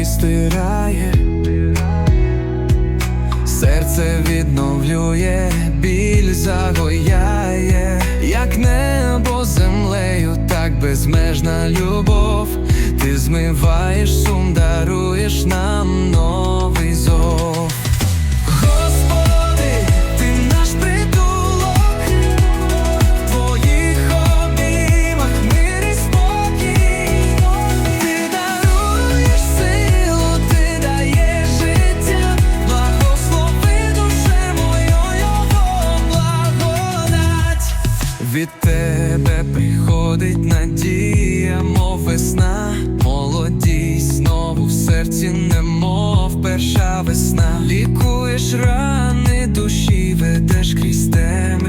і стирає, серце відновлює, біль загояє, як небо землею, так безмежна любов. Ти змиваєш сум, даруєш від тебе приходить надія, мов весна, молодість знову в серці, немов перша весна, лікуєш рани душі, ведеш крізь тем.